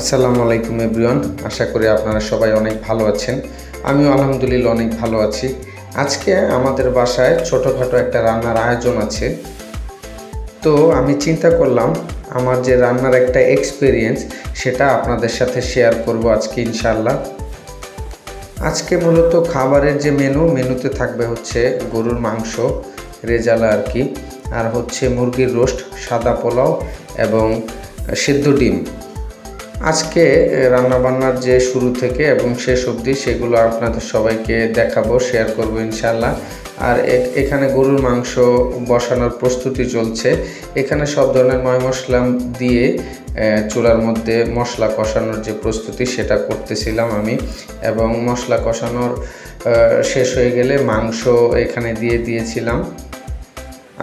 আসসালামু আলাইকুম এভরিওয়ান। আশা করি আপনারা সবাই অনেক ভালো আছেন। আমিও আলহামদুলিল্লাহ অনেক ভালো আছি। আজকে আমাদের বাসায় ছোটোখাটো একটা রান্নার আয়োজন আছে। তো আমি চিন্তা করলাম, আমার যে রান্নার একটা এক্সপিরিয়েন্স সেটা আপনাদের সাথে শেয়ার করব আজকে ইনশাল্লাহ আজকে মূলত খাবারের যে মেনু মেনুতে থাকবে হচ্ছে গরুর মাংস, রেজালা আর কি, আর হচ্ছে মুরগির রোস্ট, সাদা পোলাও এবং সিদ্ধ ডিম। আজকে রান্নাবান্নার যে শুরু থেকে এবং শেষ অবধি সেগুলো আপনাদের সবাইকে দেখাবো শেয়ার করব ইনশাল্লাহ আর এখানে গরুর মাংস বসানোর প্রস্তুতি চলছে। এখানে সব ধরনের ময় মশলা দিয়ে চুলার মধ্যে মশলা কষানোর যে প্রস্তুতি সেটা করতেছিলাম আমি। এবং মশলা কষানোর শেষ হয়ে গেলে মাংস এখানে দিয়ে দিয়েছিলাম।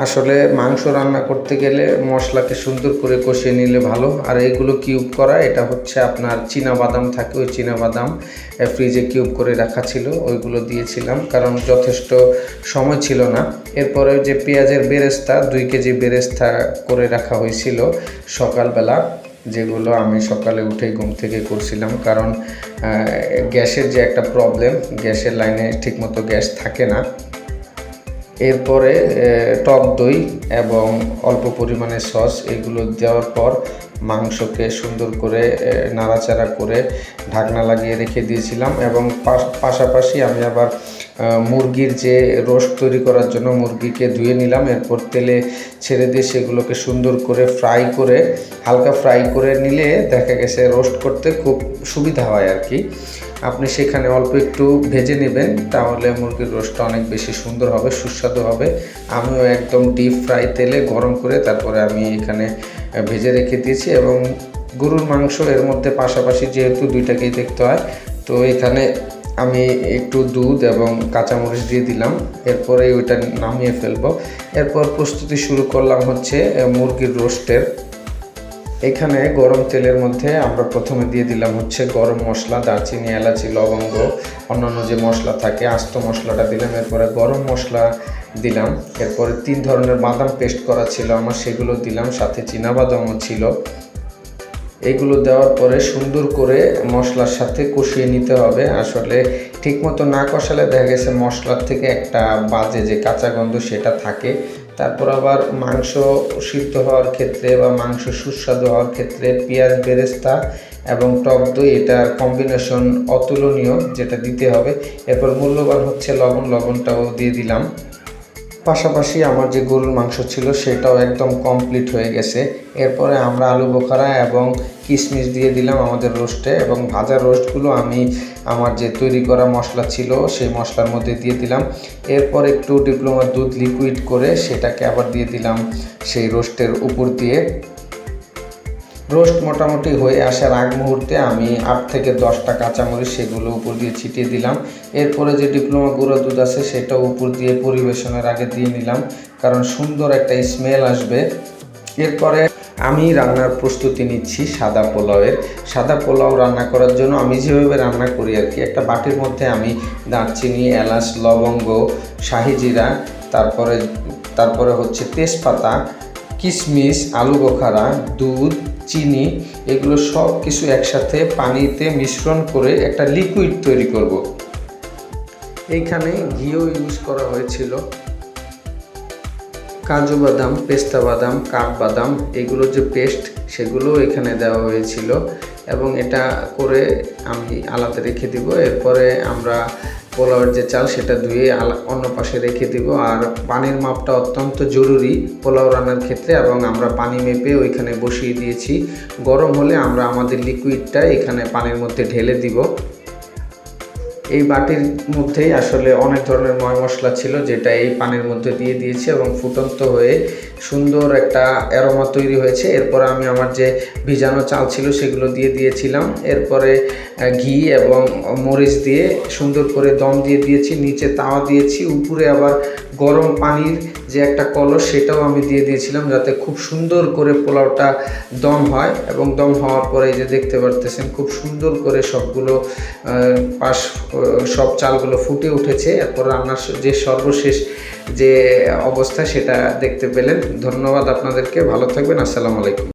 আসলে মাংস রান্না করতে গেলে মশলাকে সুন্দর করে কষিয়ে নিলে ভালো। আর এইগুলো কিউব করা, এটা হচ্ছে আপনার চীনা বাদাম থাকে, ওই চীনা বাদাম ফ্রিজে কিউব করে রাখা ছিল, ওইগুলো দিয়েছিলাম। কারণ যথেষ্ট সময় ছিল না। এরপরে যে পেঁয়াজের বেরেস্তা, দুই কেজি বেরেস্তা করে রাখা হয়েছিল সকালবেলা, যেগুলো আমি সকালে উঠেই ঘুম থেকে করছিলাম। কারণ গ্যাসের যে একটা প্রবলেম গ্যাসের লাইনে ঠিকমতো গ্যাস থাকে না। এরপরে টক দই এবং অল্প পরিমাণে সস, এগুলো দেওয়ার পর মাংসকে সুন্দর করে নাড়াচাড়া করে ঢাকনা লাগিয়ে রেখে দিয়েছিলাম এবং পাশ- পাশাপাশি আমি আবার মুরগির যে রোস্ট তৈরি করার জন্য মুরগিকে ধুয়ে নিলাম। এরপর তেলে ছেড়ে দিয়ে সেগুলোকে সুন্দর করে ফ্রাই করে, হালকা ফ্রাই করে নিলে দেখা গেছে রোস্ট করতে খুব সুবিধা হয় আর কি। আপনি সেখানে অল্প একটু ভেজে নেবেন, তাহলে মুরগির রোস্টটা অনেক বেশি সুন্দর হবে, সুস্বাদু হবে। আমিও একদম ডিপ ফ্রাই তেলে গরম করে তারপরে আমি এখানে ভেজে রেখে দিয়েছি এবং গরুর মাংস এর মধ্যে পাশাপাশি যেহেতু দুইটাকেই দেখতে হয়, তো এখানে আমি একটু দুধ এবং কাঁচামরিচ দিয়ে দিলাম। এরপরে ওইটা নামিয়ে ফেলব। এরপর প্রস্তুতি শুরু করলাম হচ্ছে মুরগির রোস্টের। এখানে গরম তেলের মধ্যে আমরা প্রথমে দিয়ে দিলাম হচ্ছে গরম মশলা, দারচিনি, এলাচি, লবঙ্গ, অন্যান্য যে মশলা থাকে, আস্ত মশলাটা দিলাম। এরপরে গরম মশলা দিলাম। এরপরে তিন ধরনের বাদাম পেস্ট করা ছিল আমার, সেগুলো দিলাম। সাথে বাদামও ছিল। এগুলো দেওয়ার পরে সুন্দর করে মশলার সাথে কষিয়ে নিতে হবে। আসলে ঠিকমতো না কষালে দেখা গেছে মশলার থেকে একটা বাজে যে কাঁচা গন্ধ সেটা থাকে। তারপর আবার মাংস সিদ্ধ হওয়ার ক্ষেত্রে বা মাংস সুস্বাদু হওয়ার ক্ষেত্রে পেঁয়াজ, বেরেস্তা এবং টক দই এটার কম্বিনেশন অতুলনীয় যেটা দিতে হবে। এরপর মূল্যবান হচ্ছে লবণ, লবণটাও দিয়ে দিলাম। পাশাপাশি আমার যে গরুর মাংস ছিল সেটাও একদম কমপ্লিট হয়ে গেছে। এরপরে আমরা আলু বোখারা এবং কিশমিশ দিয়ে দিলাম আমাদের রোস্টে এবং ভাজা রোস্টগুলো আমি আমার যে তৈরি করা মশলা ছিল সেই মশলার মধ্যে দিয়ে দিলাম। এরপর একটু ডিপ্লোমার দুধ লিকুইড করে সেটাকে আবার দিয়ে দিলাম সেই রোস্টের উপর দিয়ে। রোস্ট মোটামুটি হয়ে আসার আগ মুহূর্তে আমি আট থেকে দশটা কাঁচামরিচ সেগুলো উপর দিয়ে ছিটিয়ে দিলাম। এরপরে যে ডিপ্লোমা গুঁড়ো দুধ আছে সেটা উপর দিয়ে পরিবেশনের আগে দিয়ে নিলাম, কারণ সুন্দর একটা স্মেল আসবে। এরপরে আমি রান্নার প্রস্তুতি নিচ্ছি সাদা পোলাওয়ের। সাদা পোলাও রান্না করার জন্য আমি যেভাবে রান্না করি আর কি, একটা বাটির মধ্যে আমি দারচিনি, এলাচ, লবঙ্গ, শাহি জিরা, তারপরে তারপরে হচ্ছে তেজপাতা কিশমিশ আলু বোখারা দুধ, চিনি, এগুলো সব কিছু একসাথে পানিতে মিশ্রণ করে একটা লিকুইড তৈরি করব। এইখানে ঘিও ইউজ করা হয়েছিল। কাজু বাদাম, পেস্তা বাদাম কাঠবাদাম এগুলো যে পেস্ট সেগুলো এখানে দেওয়া হয়েছিল। এবং এটা করে আমি আলাদা রেখে দিব। এরপরে আমরা পোলাওয়ের যে চাল, সেটা ধুয়ে অন্য পাশে রেখে দেব। আর পানির মাপটা অত্যন্ত জরুরি পোলাও রান্নার ক্ষেত্রে, এবং আমরা পানি মেপে ওইখানে বসিয়ে দিয়েছি। গরম হলে আমরা আমাদের লিকুইডটা এখানে পানির মধ্যে ঢেলে দিব। এই বাটির মধ্যেই আসলে অনেক ধরনের ময় মশলা ছিল, যেটা এই পানির মধ্যে দিয়ে দিয়েছি এবং ফুটন্ত হয়ে সুন্দর একটা অ্যারোমা তৈরি হয়েছে। এরপর আমি আমার যে ভিজানো চাল ছিল সেগুলো দিয়ে দিয়েছিলাম। এরপরে ঘি এবং মরিচ দিয়ে সুন্দর করে দম দিয়ে দিয়েছি, নিচে তাওয়া দিয়েছি। উপরে আবার গরম পানির যে একটা কলস, সেটাও আমি দিয়ে দিয়েছিলাম যাতে খুব সুন্দর করে পোলাওটা দম হয় এবং দম হওয়ার পরে যে দেখতে পারতেছেন, খুব সুন্দর করে সবগুলো পাশ সব চালগুলো ফুটে উঠেছে। এরপর রান্নার যে সর্বশেষ যে অবস্থা, সেটা দেখতে পেলেন। ধন্যবাদ আপনাদেরকে। ভালো থাকবেন। আসসালামু আলাইকুম।